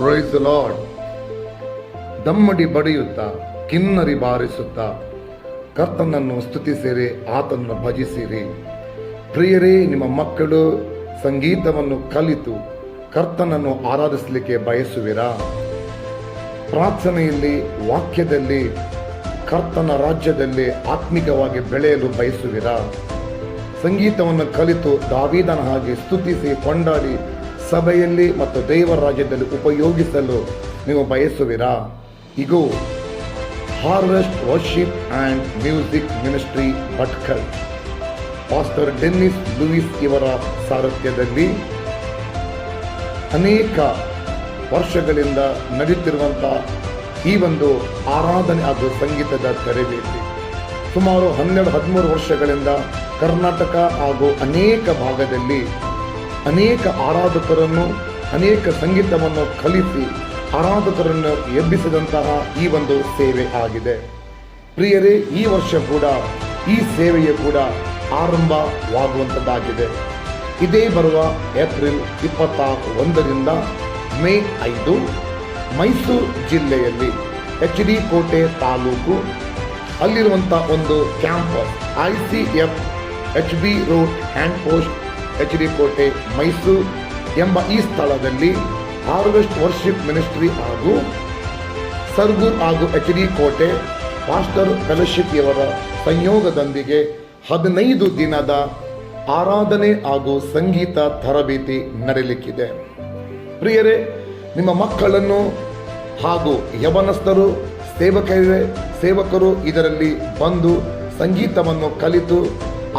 Price lord ದಮ್ಮಡಿ ಬಡಿಯುತ್ತಾ, ಕಿನ್ನರಿ ಬಾರಿಸುತ್ತಾ, ಕರ್ತನನ್ನು ಸ್ತುತಿಸಿರಿ, ಆತನನ್ನು ಭಜಿಸಿರಿ. ಪ್ರಿಯರೇ, ನಿಮ್ಮ ಮಕ್ಕಳು ಸಂಗೀತವನ್ನು ಕಲಿತು ಕರ್ತನನ್ನು ಆರಾಧಿಸಲಿಕ್ಕೆ ಬಯಸುವಿರಾ? ಪ್ರಾರ್ಥನೆಯಲ್ಲಿ, ವಾಕ್ಯದಲ್ಲಿ, ಕರ್ತನ ರಾಜ್ಯದಲ್ಲಿ ಆತ್ಮಿಕವಾಗಿ ಬೆಳೆಯಲು ಬಯಸುವಿರಾ? ಸಂಗೀತವನ್ನು ಕಲಿತು ದಾವಿದನ ಹಾಗೆ ಸ್ತುತಿಸಿ ಕೊಂಡಾಡಿ ಸಭೆಯಲ್ಲಿ ಮತ್ತು ದೇವರ ರಾಜ್ಯದಲ್ಲಿ ಉಪಯೋಗಿಸಲು ನೀವು ಬಯಸುವಿರಾ? ಇಗೋ harvest worship and music ministry Bhatkal pastor Dennis Louis ಇವರ ಸಾರಥ್ಯದಲ್ಲಿ ಅನೇಕ ವರ್ಷಗಳಿಂದ ನಡೆಯುತ್ತಿರುವಂಥ ಈ ಒಂದು ಆರಾಧನೆ ಹಾಗೂ ಸಂಗೀತದ ತರಬೇತಿ. ಸುಮಾರು ಹನ್ನೆರಡು ಹದಿಮೂರು ವರ್ಷಗಳಿಂದ ಕರ್ನಾಟಕ ಹಾಗೂ ಅನೇಕ ಭಾಗದಲ್ಲಿ ಅನೇಕ ಆರಾಧಕರನ್ನು, ಅನೇಕ ಸಂಗೀತವನ್ನು ಕಲಿಸಿ ಆರಾಧಕರನ್ನು ಎಬ್ಬಿಸಿದಂತಹ ಈ ಒಂದು ಸೇವೆ ಆಗಿದೆ. ಪ್ರಿಯರೇ, ಈ ವರ್ಷ ಕೂಡ, ಈ ಸೇವೆಯು ಕೂಡ ಆರಂಭವಾಗುವಂಥದ್ದಾಗಿದೆ ಇದೇ ಬರುವ ಏಪ್ರಿಲ್ ಇಪ್ಪತ್ತ ಒಂದರಿಂದ ಮೇ ಐದು, ಮೈಸೂರು ಜಿಲ್ಲೆಯಲ್ಲಿ ಎಚ್ ಡಿ ಕೋಟೆ ತಾಲೂಕು ಅಲ್ಲಿರುವಂಥ ಒಂದು camp I C F, H B road hand post H D Kote, Mysuru ಎಂಬ ಈ ಸ್ಥಳದಲ್ಲಿ ಹಾರ್ವೆಸ್ಟ್ ವರ್ಷಿಪ್ ಮಿನಿಸ್ಟ್ರಿ ಹಾಗೂ ಸರ್ಗೂರ್ ಹಾಗೂ H D Kote master fellowship ಇವರ ಸಂಯೋಗದೊಂದಿಗೆ ಹದಿನೈದು ದಿನದ ಆರಾಧನೆ ಹಾಗೂ ಸಂಗೀತ ತರಬೇತಿ ನಡೆಯಲಿಕ್ಕಿದೆ. ಪ್ರಿಯರೇ, ನಿಮ್ಮ ಮಕ್ಕಳನ್ನು ಹಾಗೂ ಯವನಸ್ಥರು, ಸೇವಕರೇ, ಸೇವಕರು ಇದರಲ್ಲಿ ಬಂದು ಸಂಗೀತವನ್ನು ಕಲಿತು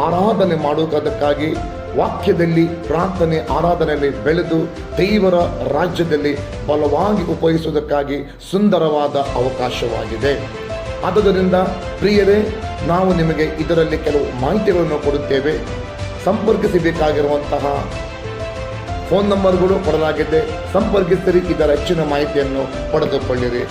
ಆರಾಧನೆ ಮಾಡುವುದಕ್ಕಾಗಿ ವಾಕ್ಯದಲ್ಲಿ, ಪ್ರಾರ್ಥನೆ, ಆರಾಧನೆಯಲ್ಲಿ ಬೆಳೆದು ದೇವರ ರಾಜ್ಯದಲ್ಲಿ ಬಲವಾಗಿ ಉಪಯೋಗಿಸುವುದಕ್ಕಾಗಿ ಸುಂದರವಾದ ಅವಕಾಶವಾಗಿದೆ. ಆದ್ದರಿಂದ ಪ್ರಿಯರೇ, ನಾವು ನಿಮಗೆ ಇದರಲ್ಲಿ ಕೆಲವು ಮಾಹಿತಿಗಳನ್ನು ಕೊಡುತ್ತೇವೆ. ಸಂಪರ್ಕಿಸಬೇಕಾಗಿರುವಂತಹ ಫೋನ್ ನಂಬರ್ಗಳು ಕೊಡಲಾಗಿದೆ. ಸಂಪರ್ಕಿಸಿರಿ, ಇದರ ಹೆಚ್ಚಿನ ಮಾಹಿತಿಯನ್ನು ಪಡೆದುಕೊಳ್ಳಿರಿ.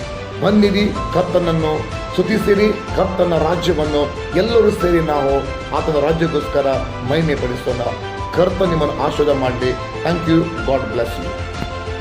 ಬಂದಿರಿ ಕರ್ತನನ್ನು ಸುತಿಸಿರಿ ಕರ್ತನ ರಾಜ್ಯವನ್ನು ಎಲ್ಲರೂ ಸೇರಿ ನಾವು ಆತನ ರಾಜ್ಯಕ್ಕೋಸ್ಕರ ಮಹಿಮೆ ಪಡಿಸೋಣ ಕರ್ತ ನಿಮ್ಮನ್ನು ಆಶೀರ್ವಾದ ಮಾಡಿ thank you. God bless you.